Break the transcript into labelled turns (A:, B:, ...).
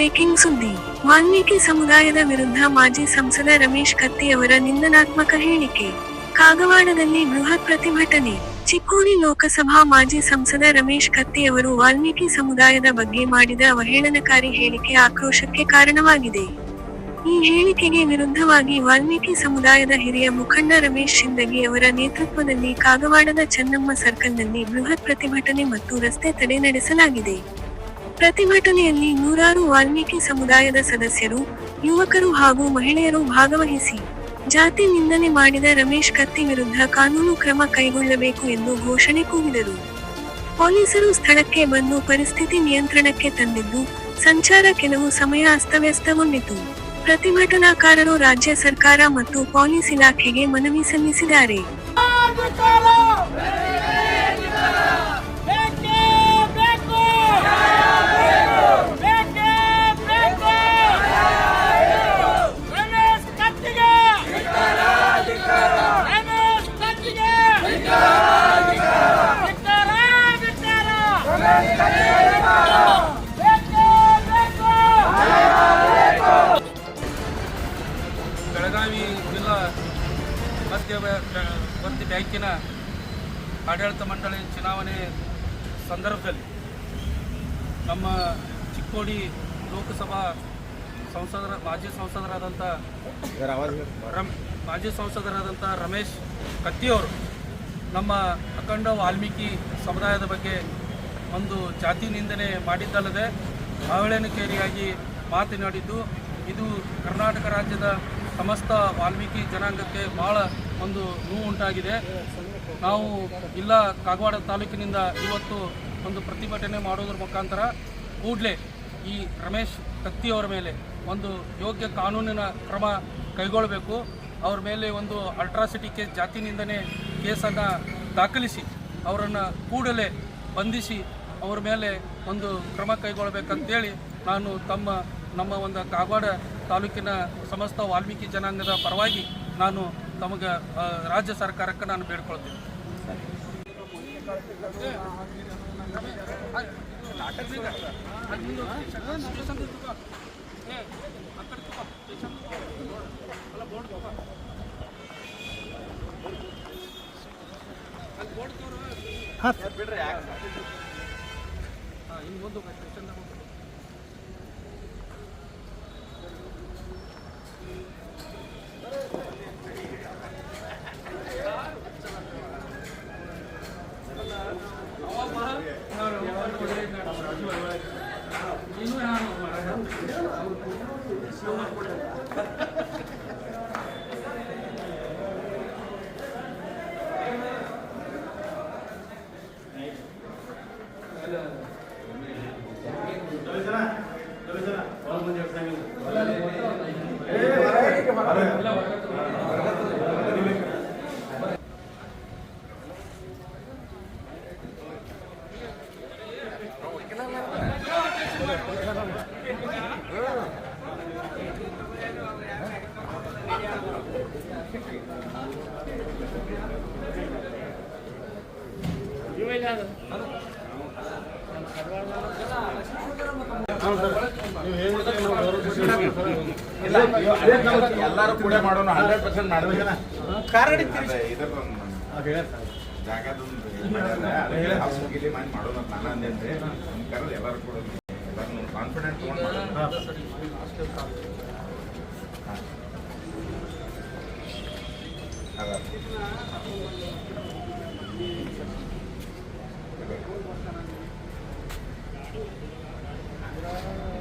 A: Breaking ಸುದ್ದಿ. ವಾಲ್ಮೀಕಿ ಸಮುದಾಯದ ವಿರುದ್ಧ ಮಾಜಿ ಸಂಸದ ರಮೇಶ್ ಕತ್ತಿ ಅವರ ನಿಂದನಾತ್ಮಕ ಹೇಳಿಕೆ. ಕಾಗವಾಡದಲ್ಲಿ ಬೃಹತ್ ಪ್ರತಿಭಟನೆ. ಚಿಕ್ಕೋಡಿ ಲೋಕಸಭಾ ಮಾಜಿ ಸಂಸದ ರಮೇಶ್ ಕತ್ತಿ ಅವರು ವಾಲ್ಮೀಕಿ ಸಮುದಾಯದ ಬಗ್ಗೆ ಮಾಡಿದ ಅವಹೇಳನಕಾರಿ ಹೇಳಿಕೆ ಆಕ್ರೋಶಕ್ಕೆ ಕಾರಣವಾಗಿದೆ. ಈ ಹೇಳಿಕೆಗೆ ವಿರುದ್ಧವಾಗಿ ವಾಲ್ಮೀಕಿ ಸಮುದಾಯದ ಹಿರಿಯ ಮುಖಂಡ ರಮೇಶ್ ಶಿಂದಗಿ ಅವರ ನೇತೃತ್ವದಲ್ಲಿ ಕಾಗವಾಡದ ಚೆನ್ನಮ್ಮ ಸರ್ಕಲ್ನಲ್ಲಿ ಬೃಹತ್ ಪ್ರತಿಭಟನೆ ಮತ್ತು ರಸ್ತೆ ತಡೆ ನಡೆಸಲಾಗಿದೆ. ಪ್ರತಿಭಟನೆಯಲ್ಲಿ ನೂರಾರು ವಾಲ್ಮೀಕಿ ಸಮುದಾಯದ ಸದಸ್ಯರು, ಯುವಕರು ಹಾಗೂ ಮಹಿಳೆಯರು ಭಾಗವಹಿಸಿ ಜಾತಿ ನಿಂದನೆ ಮಾಡಿದ ರಮೇಶ್ ಕತ್ತಿ ವಿರುದ್ಧ ಕಾನೂನು ಕ್ರಮ ಕೈಗೊಳ್ಳಬೇಕು ಎಂದು ಘೋಷಣೆ ಕೂಗಿದರು. ಪೊಲೀಸರು ಸ್ಥಳಕ್ಕೆ ಬಂದು ಪರಿಸ್ಥಿತಿ ನಿಯಂತ್ರಣಕ್ಕೆ ತಂದಿದ್ದು, ಸಂಚಾರ ಕೆಲವು ಸಮಯ ಅಸ್ತವ್ಯಸ್ತಗೊಂಡಿತು. ಪ್ರತಿಭಟನಾಕಾರರು ರಾಜ್ಯ ಸರ್ಕಾರ ಮತ್ತು ಪೊಲೀಸ್ ಇಲಾಖೆಗೆ ಮನವಿ ಸಲ್ಲಿಸಿದ್ದಾರೆ.
B: ಬೆಳಗಾವಿ ಜಿಲ್ಲಾ ಮಧ್ಯವರ್ತಿ ಬ್ಯಾಂಕಿನ ಆಡಳಿತ ಮಂಡಳಿ ಚುನಾವಣೆ ಸಂದರ್ಭದಲ್ಲಿ ನಮ್ಮ ಚಿಕ್ಕೋಡಿ ಲೋಕಸಭಾ ಸಂಸದರ ಮಾಜಿ ಸಂಸದರಾದಂಥ ರಮ್ ಮಾಜಿ ಸಂಸದರಾದಂಥ ರಮೇಶ್ ಕತ್ತಿಯವರು ನಮ್ಮ ಅಖಂಡ ವಾಲ್ಮೀಕಿ ಸಮುದಾಯದ ಬಗ್ಗೆ ಒಂದು ಜಾತಿ ನಿಂದನೆ ಮಾಡಿದ್ದಲ್ಲದೆ ಕೇರಿಯಾಗಿ ಮಾತನಾಡಿದ್ದು ಇದು ಕರ್ನಾಟಕ ರಾಜ್ಯದ ಸಮಸ್ತ ವಾಲ್ಮೀಕಿ ಜನಾಂಗಕ್ಕೆ ಭಾಳ ಒಂದು ನೋವು ಉಂಟಾಗಿದೆ. ನಾವು ಇಲ್ಲ ಕಾಗವಾಡ ತಾಲೂಕಿನಿಂದ ಇವತ್ತು ಒಂದು ಪ್ರತಿಭಟನೆ ಮಾಡೋದ್ರ ಮುಖಾಂತರ ಕೂಡಲೇ ಈ ರಮೇಶ್ ಕತ್ತಿಯವರ ಮೇಲೆ ಒಂದು ಯೋಗ್ಯ ಕಾನೂನಿನ ಕ್ರಮ ಕೈಗೊಳ್ಳಬೇಕು ಅವ್ರ ಮೇಲೆ ಒಂದು ಅಲ್ಟ್ರಾಸಿಟಿ ಕೇಸ್ ಜಾತಿ ನಿಂದನೆ ಕೇಸನ್ನು ದಾಖಲಿಸಿ ಅವರನ್ನು ಕೂಡಲೇ ಬಂಧಿಸಿ ಅವ್ರ ಮೇಲೆ ಒಂದು ಕ್ರಮ ಕೈಗೊಳ್ಳಬೇಕಂತೇಳಿ ನಾನು ತಮ್ಮ, ನಮ್ಮ ಒಂದು ಕಾಗವಾಡ ತಾಲೂಕಿನ ಸಮಸ್ತ ವಾಲ್ಮೀಕಿ ಜನಾಂಗದ ಪರವಾಗಿ ನಾನು ತಮಗೆ ರಾಜ್ಯ ಸರ್ಕಾರಕ್ಕೆ ನಾನು ಬೇಡ್ಕೊಳ್ತೀನಿ. Gracias.
C: ಎಲ್ಲಾರು ಕೂಡ ಮಾಡೋಣ ಹಂಡ್ರೆಡ್ ಪರ್ಸೆಂಟ್ ಮಾಡೋಣ ಜಾಗದೊಂದು ಹೌಸ್ ಮುಗಿಲಿ ಮಾಡಿ ಮಾಡೋಣ ಅಂತ ನಾನು ಕರೆದು ಎಲ್ಲಾರು ಕೂಡ ಎಲ್ಲಾರು ಕಾನ್ಫಿಡೆಂಟ್ ತೊಗೊಂಡು ಮಾಡೋಣ. అదే